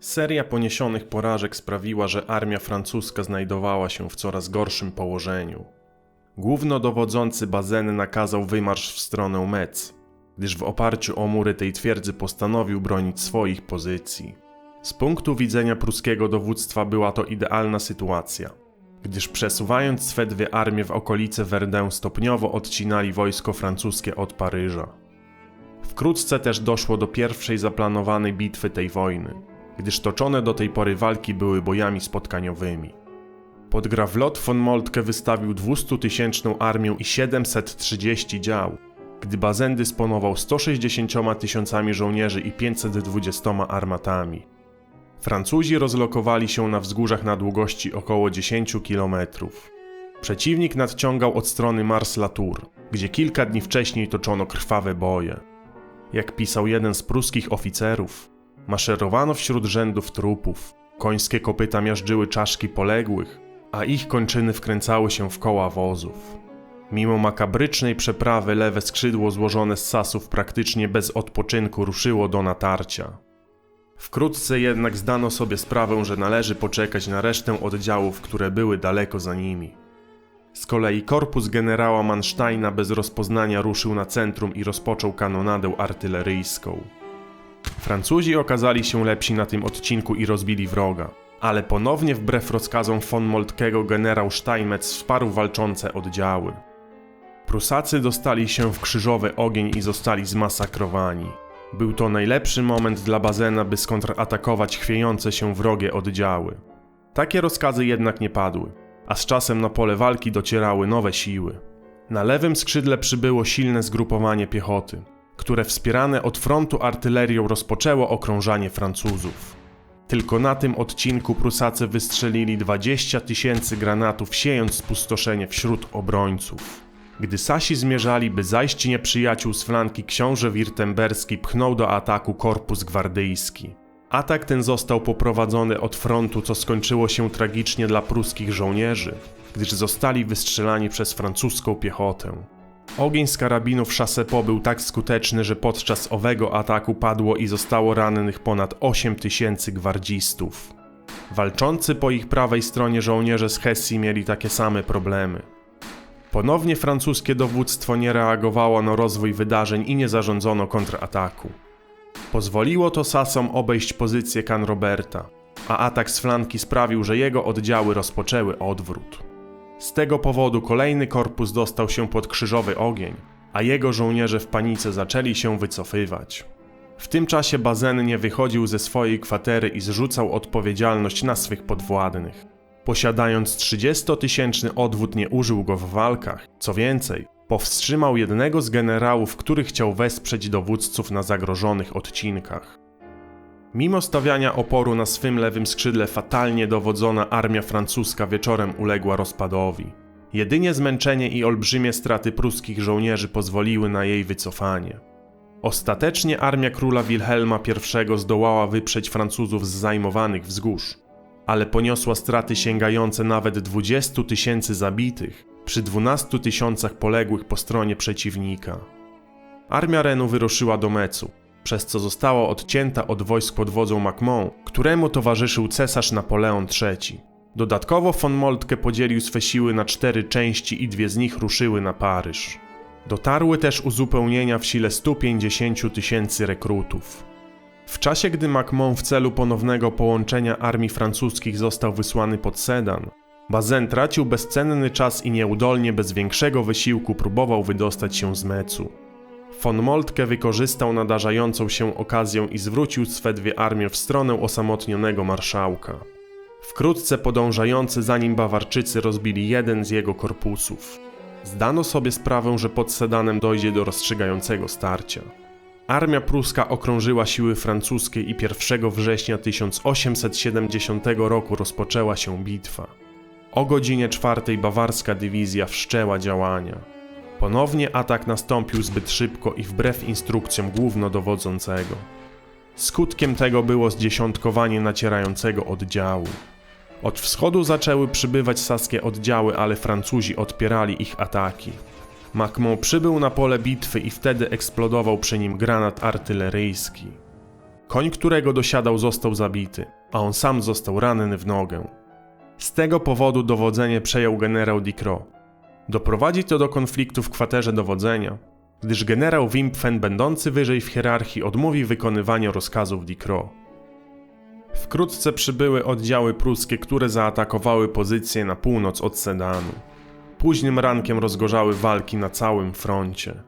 Seria poniesionych porażek sprawiła, że armia francuska znajdowała się w coraz gorszym położeniu. Głównodowodzący Bazeny nakazał wymarsz w stronę Metz, gdyż w oparciu o mury tej twierdzy postanowił bronić swoich pozycji. Z punktu widzenia pruskiego dowództwa była to idealna sytuacja, gdyż przesuwając swe dwie armie w okolice Verdun stopniowo odcinali wojsko francuskie od Paryża. Wkrótce też doszło do pierwszej zaplanowanej bitwy tej wojny, gdyż toczone do tej pory walki były bojami spotkaniowymi. Podgraf von Moltke wystawił 200-tysięczną armię i 730 dział, gdy Bazen dysponował 160 tysiącami żołnierzy i 520 armatami. Francuzi rozlokowali się na wzgórzach na długości około 10 kilometrów. Przeciwnik nadciągał od strony Mars-Latour, gdzie kilka dni wcześniej toczono krwawe boje. Jak pisał jeden z pruskich oficerów, maszerowano wśród rzędów trupów, końskie kopyta miażdżyły czaszki poległych, a ich kończyny wkręcały się w koła wozów. Mimo makabrycznej przeprawy lewe skrzydło złożone z sasów praktycznie bez odpoczynku ruszyło do natarcia. Wkrótce jednak zdano sobie sprawę, że należy poczekać na resztę oddziałów, które były daleko za nimi. Z kolei korpus generała Mansteina bez rozpoznania ruszył na centrum i rozpoczął kanonadę artyleryjską. Francuzi okazali się lepsi na tym odcinku i rozbili wroga, ale ponownie wbrew rozkazom von Moltkego generał Steinmetz wsparł walczące oddziały. Prusacy dostali się w krzyżowy ogień i zostali zmasakrowani. Był to najlepszy moment dla Bazena, by skontratakować chwiejące się wrogie oddziały. Takie rozkazy jednak nie padły, a z czasem na pole walki docierały nowe siły. Na lewym skrzydle przybyło silne zgrupowanie piechoty, które wspierane od frontu artylerią rozpoczęło okrążanie Francuzów. Tylko na tym odcinku Prusacy wystrzelili 20 tysięcy granatów, siejąc spustoszenie wśród obrońców. Gdy Sasi zmierzali, by zajść nieprzyjaciół z flanki, książę wirtemberski pchnął do ataku korpus gwardyjski. Atak ten został poprowadzony od frontu, co skończyło się tragicznie dla pruskich żołnierzy, gdyż zostali wystrzelani przez francuską piechotę. Ogień z karabinów Chassepot był tak skuteczny, że podczas owego ataku padło i zostało rannych ponad 8 tysięcy gwardzistów. Walczący po ich prawej stronie żołnierze z Hesji mieli takie same problemy. Ponownie francuskie dowództwo nie reagowało na rozwój wydarzeń i nie zarządzono kontrataku. Pozwoliło to Sasom obejść pozycję Can Roberta, a atak z flanki sprawił, że jego oddziały rozpoczęły odwrót. Z tego powodu kolejny korpus dostał się pod krzyżowy ogień, a jego żołnierze w panice zaczęli się wycofywać. W tym czasie Bazen nie wychodził ze swojej kwatery i zrzucał odpowiedzialność na swych podwładnych. Posiadając 30-tysięczny odwód nie użył go w walkach, co więcej, powstrzymał jednego z generałów, który chciał wesprzeć dowódców na zagrożonych odcinkach. Mimo stawiania oporu na swym lewym skrzydle fatalnie dowodzona armia francuska wieczorem uległa rozpadowi. Jedynie zmęczenie i olbrzymie straty pruskich żołnierzy pozwoliły na jej wycofanie. Ostatecznie armia króla Wilhelma I zdołała wyprzeć Francuzów z zajmowanych wzgórz, ale poniosła straty sięgające nawet 20 tysięcy zabitych przy 12 tysiącach poległych po stronie przeciwnika. Armia Renu wyruszyła do Mecu, przez co została odcięta od wojsk pod wodzą MacMahon, któremu towarzyszył cesarz Napoleon III. Dodatkowo von Moltke podzielił swe siły na cztery części i dwie z nich ruszyły na Paryż. Dotarły też uzupełnienia w sile 150 tysięcy rekrutów. W czasie, gdy MacMahon w celu ponownego połączenia armii francuskich został wysłany pod Sedan, Bazen tracił bezcenny czas i nieudolnie bez większego wysiłku próbował wydostać się z Mecu. Von Moltke wykorzystał nadarzającą się okazję i zwrócił swe dwie armie w stronę osamotnionego marszałka. Wkrótce podążający za nim Bawarczycy rozbili jeden z jego korpusów. Zdano sobie sprawę, że pod Sedanem dojdzie do rozstrzygającego starcia. Armia pruska okrążyła siły francuskie i 1 września 1870 roku rozpoczęła się bitwa. O godzinie czwartej bawarska dywizja wszczęła działania. Ponownie atak nastąpił zbyt szybko i wbrew instrukcjom głównodowodzącego. Skutkiem tego było zdziesiątkowanie nacierającego oddziału. Od wschodu zaczęły przybywać saskie oddziały, ale Francuzi odpierali ich ataki. MacMahon przybył na pole bitwy i wtedy eksplodował przy nim granat artyleryjski. Koń, którego dosiadał, został zabity, a on sam został ranny w nogę. Z tego powodu dowodzenie przejął generał Dicro. Doprowadzi to do konfliktu w kwaterze dowodzenia, gdyż generał Wimpfen, będący wyżej w hierarchii, odmówi wykonywania rozkazów Dicro. Wkrótce przybyły oddziały pruskie, które zaatakowały pozycje na północ od Sedanu. Późnym rankiem rozgorzały walki na całym froncie.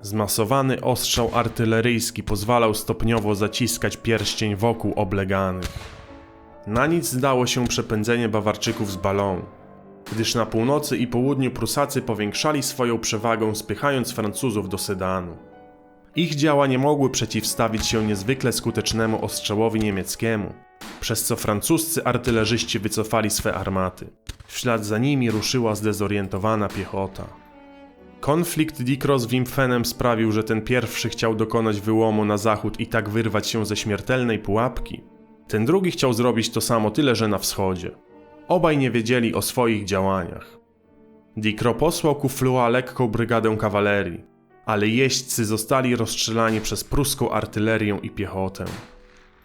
Zmasowany ostrzał artyleryjski pozwalał stopniowo zaciskać pierścień wokół obleganych. Na nic zdało się przepędzenie Bawarczyków z Balą, gdyż na północy i południu Prusacy powiększali swoją przewagę, spychając Francuzów do Sedanu. Ich działa nie mogły przeciwstawić się niezwykle skutecznemu ostrzałowi niemieckiemu, przez co francuscy artylerzyści wycofali swe armaty. W ślad za nimi ruszyła zdezorientowana piechota. Konflikt Dikro z Wimpfenem sprawił, że ten pierwszy chciał dokonać wyłomu na zachód i tak wyrwać się ze śmiertelnej pułapki. Ten drugi chciał zrobić to samo, tyle że na wschodzie. Obaj nie wiedzieli o swoich działaniach. Dikro posłał ku Flua lekką brygadę kawalerii, ale jeźdźcy zostali rozstrzelani przez pruską artylerię i piechotę.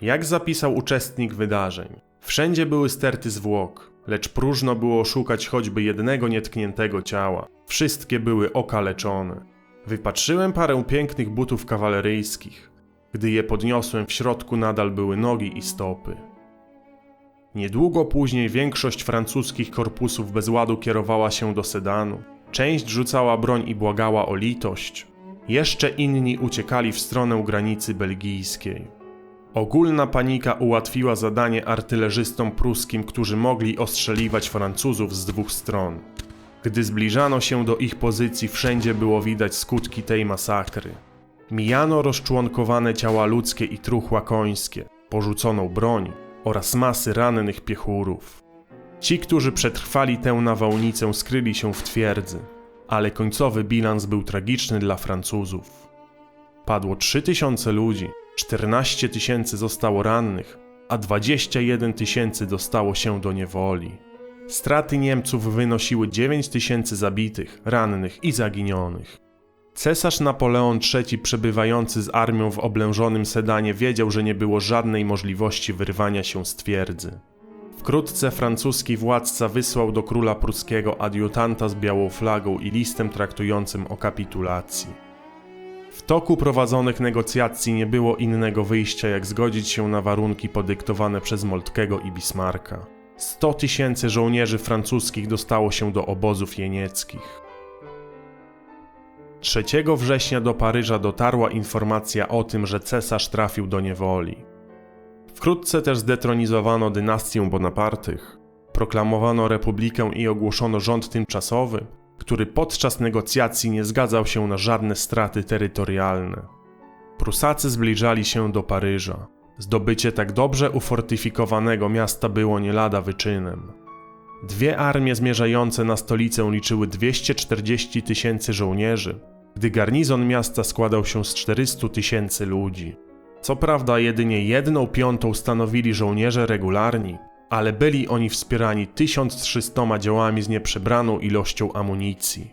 Jak zapisał uczestnik wydarzeń, wszędzie były sterty zwłok, lecz próżno było szukać choćby jednego nietkniętego ciała. Wszystkie były okaleczone. Wypatrzyłem parę pięknych butów kawaleryjskich. Gdy je podniosłem, w środku nadal były nogi i stopy. Niedługo później większość francuskich korpusów bez ładu kierowała się do Sedanu. Część rzucała broń i błagała o litość. Jeszcze inni uciekali w stronę granicy belgijskiej. Ogólna panika ułatwiła zadanie artylerzystom pruskim, którzy mogli ostrzeliwać Francuzów z dwóch stron. Gdy zbliżano się do ich pozycji, wszędzie było widać skutki tej masakry. Mijano rozczłonkowane ciała ludzkie i truchła końskie, porzuconą broń oraz masy rannych piechurów. Ci, którzy przetrwali tę nawałnicę, skryli się w twierdzy, ale końcowy bilans był tragiczny dla Francuzów. Padło 3000 ludzi, 14 tysięcy zostało rannych, a 21 tysięcy dostało się do niewoli. Straty Niemców wynosiły 9 tysięcy zabitych, rannych i zaginionych. Cesarz Napoleon III, przebywający z armią w oblężonym Sedanie, wiedział, że nie było żadnej możliwości wyrwania się z twierdzy. Wkrótce francuski władca wysłał do króla pruskiego adiutanta z białą flagą i listem traktującym o kapitulacji. W toku prowadzonych negocjacji nie było innego wyjścia, jak zgodzić się na warunki podyktowane przez Moltkego i Bismarcka. 100 tysięcy żołnierzy francuskich dostało się do obozów jenieckich. 3 września do Paryża dotarła informacja o tym, że cesarz trafił do niewoli. Wkrótce też zdetronizowano dynastię Bonapartych, proklamowano republikę i ogłoszono rząd tymczasowy, który podczas negocjacji nie zgadzał się na żadne straty terytorialne. Prusacy zbliżali się do Paryża. Zdobycie tak dobrze ufortyfikowanego miasta było nie lada wyczynem. Dwie armie zmierzające na stolicę liczyły 240 tysięcy żołnierzy, gdy garnizon miasta składał się z 400 tysięcy ludzi. Co prawda, jedynie jedną piątą stanowili żołnierze regularni, ale byli oni wspierani 1300 działami z nieprzebraną ilością amunicji.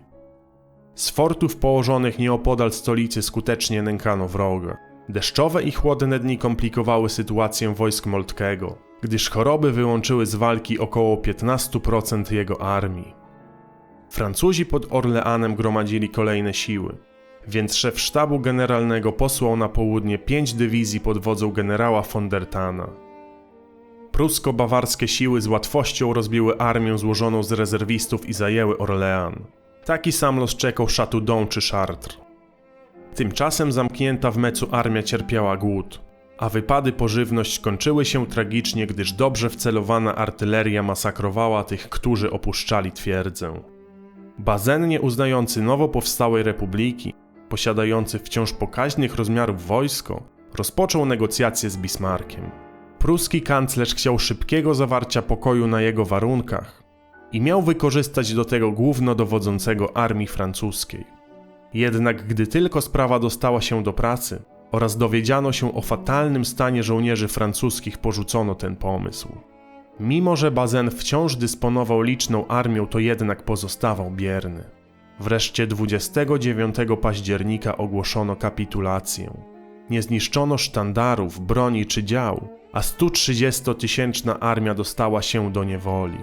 Z fortów położonych nieopodal stolicy skutecznie nękano wroga. Deszczowe i chłodne dni komplikowały sytuację wojsk Moltkego, gdyż choroby wyłączyły z walki około 15% jego armii. Francuzi pod Orleanem gromadzili kolejne siły, więc szef sztabu generalnego posłał na południe pięć dywizji pod wodzą generała von der Tana. Prusko-bawarskie siły z łatwością rozbiły armię złożoną z rezerwistów i zajęły Orlean. Taki sam los czekał Chateaudun czy Chartres. Tymczasem zamknięta w Mecu armia cierpiała głód, a wypady po żywność kończyły się tragicznie, gdyż dobrze wcelowana artyleria masakrowała tych, którzy opuszczali twierdzę. Bazennie uznający nowo powstałej republiki, posiadający wciąż pokaźnych rozmiarów wojsko, rozpoczął negocjacje z Bismarckiem. Pruski kanclerz chciał szybkiego zawarcia pokoju na jego warunkach i miał wykorzystać do tego głównodowodzącego armii francuskiej. Jednak gdy tylko sprawa dostała się do pracy oraz dowiedziano się o fatalnym stanie żołnierzy francuskich, porzucono ten pomysł. Mimo, że Bazen wciąż dysponował liczną armią, to jednak pozostawał bierny. Wreszcie 29 października ogłoszono kapitulację. Nie zniszczono sztandarów, broni czy dział, a 130-tysięczna armia dostała się do niewoli.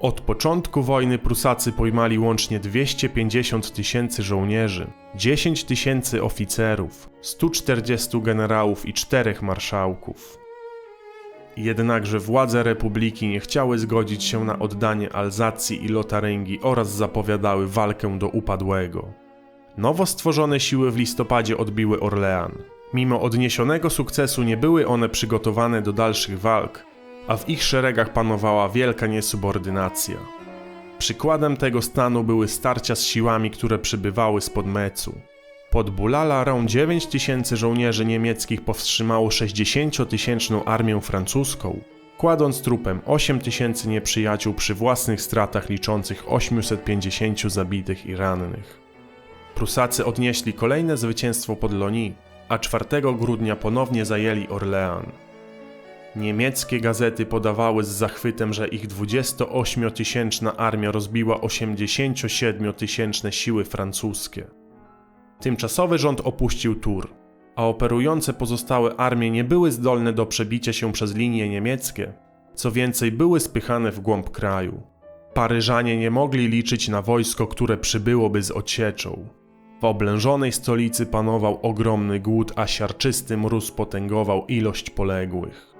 Od początku wojny Prusacy pojmali łącznie 250 tysięcy żołnierzy, 10 tysięcy oficerów, 140 generałów i 4 marszałków. Jednakże władze republiki nie chciały zgodzić się na oddanie Alzacji i Lotaryngii oraz zapowiadały walkę do upadłego. Nowo stworzone siły w listopadzie odbiły Orlean. Mimo odniesionego sukcesu nie były one przygotowane do dalszych walk, a w ich szeregach panowała wielka niesubordynacja. Przykładem tego stanu były starcia z siłami, które przybywały spod Mecu. Pod Bulalaraą 9 tysięcy żołnierzy niemieckich powstrzymało 60-tysięczną armię francuską, kładąc trupem 8 tysięcy nieprzyjaciół przy własnych stratach liczących 850 zabitych i rannych. Prusacy odnieśli kolejne zwycięstwo pod Loni, a 4 grudnia ponownie zajęli Orlean. Niemieckie gazety podawały z zachwytem, że ich 28-tysięczna armia rozbiła 87-tysięczne siły francuskie. Tymczasowy rząd opuścił Tours, a operujące pozostałe armie nie były zdolne do przebicia się przez linie niemieckie, co więcej były spychane w głąb kraju. Paryżanie nie mogli liczyć na wojsko, które przybyłoby z ocieczą. W oblężonej stolicy panował ogromny głód, a siarczysty mróz potęgował ilość poległych.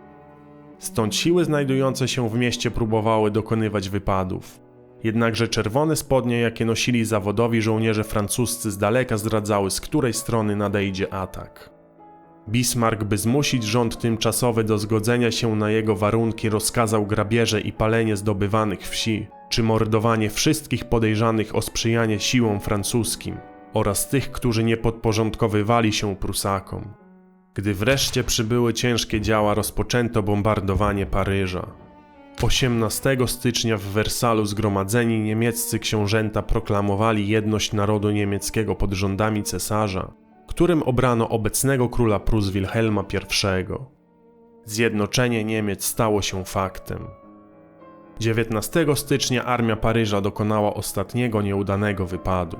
Stąd siły znajdujące się w mieście próbowały dokonywać wypadów. Jednakże czerwone spodnie, jakie nosili zawodowi żołnierze francuscy, z daleka zdradzały, z której strony nadejdzie atak. Bismarck, by zmusić rząd tymczasowy do zgodzenia się na jego warunki, rozkazał grabieże i palenie zdobywanych wsi, czy mordowanie wszystkich podejrzanych o sprzyjanie siłom francuskim oraz tych, którzy nie podporządkowywali się Prusakom. Gdy wreszcie przybyły ciężkie działa, rozpoczęto bombardowanie Paryża. 18 stycznia w Wersalu zgromadzeni niemieccy książęta proklamowali jedność narodu niemieckiego pod rządami cesarza, którym obrano obecnego króla Prus Wilhelma I. Zjednoczenie Niemiec stało się faktem. 19 stycznia armia Paryża dokonała ostatniego nieudanego wypadu.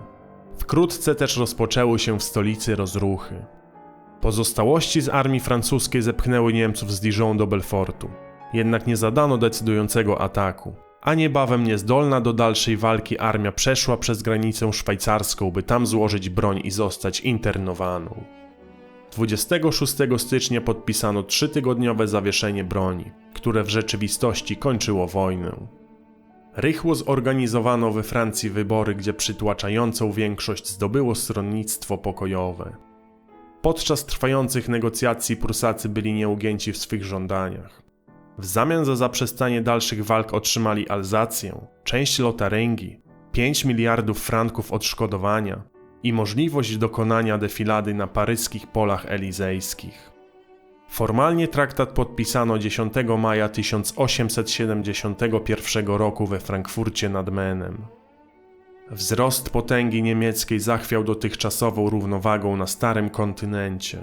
Wkrótce też rozpoczęły się w stolicy rozruchy. Pozostałości z armii francuskiej zepchnęły Niemców z Dijon do Belfortu. Jednak nie zadano decydującego ataku, a niebawem niezdolna do dalszej walki armia przeszła przez granicę szwajcarską, by tam złożyć broń i zostać internowaną. 26 stycznia podpisano trzytygodniowe zawieszenie broni, które w rzeczywistości kończyło wojnę. Rychło zorganizowano we Francji wybory, gdzie przytłaczającą większość zdobyło stronnictwo pokojowe. Podczas trwających negocjacji Prusacy byli nieugięci w swych żądaniach. W zamian za zaprzestanie dalszych walk otrzymali Alzację, część Lotaryngii, 5 miliardów franków odszkodowania i możliwość dokonania defilady na paryskich polach elizejskich. Formalnie traktat podpisano 10 maja 1871 roku we Frankfurcie nad Menem. Wzrost potęgi niemieckiej zachwiał dotychczasową równowagą na starym kontynencie.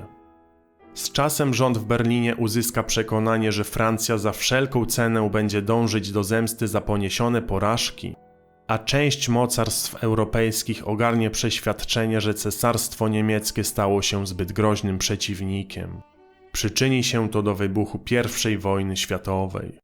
Z czasem rząd w Berlinie uzyska przekonanie, że Francja za wszelką cenę będzie dążyć do zemsty za poniesione porażki, a część mocarstw europejskich ogarnie przeświadczenie, że cesarstwo niemieckie stało się zbyt groźnym przeciwnikiem. Przyczyni się to do wybuchu I wojny światowej.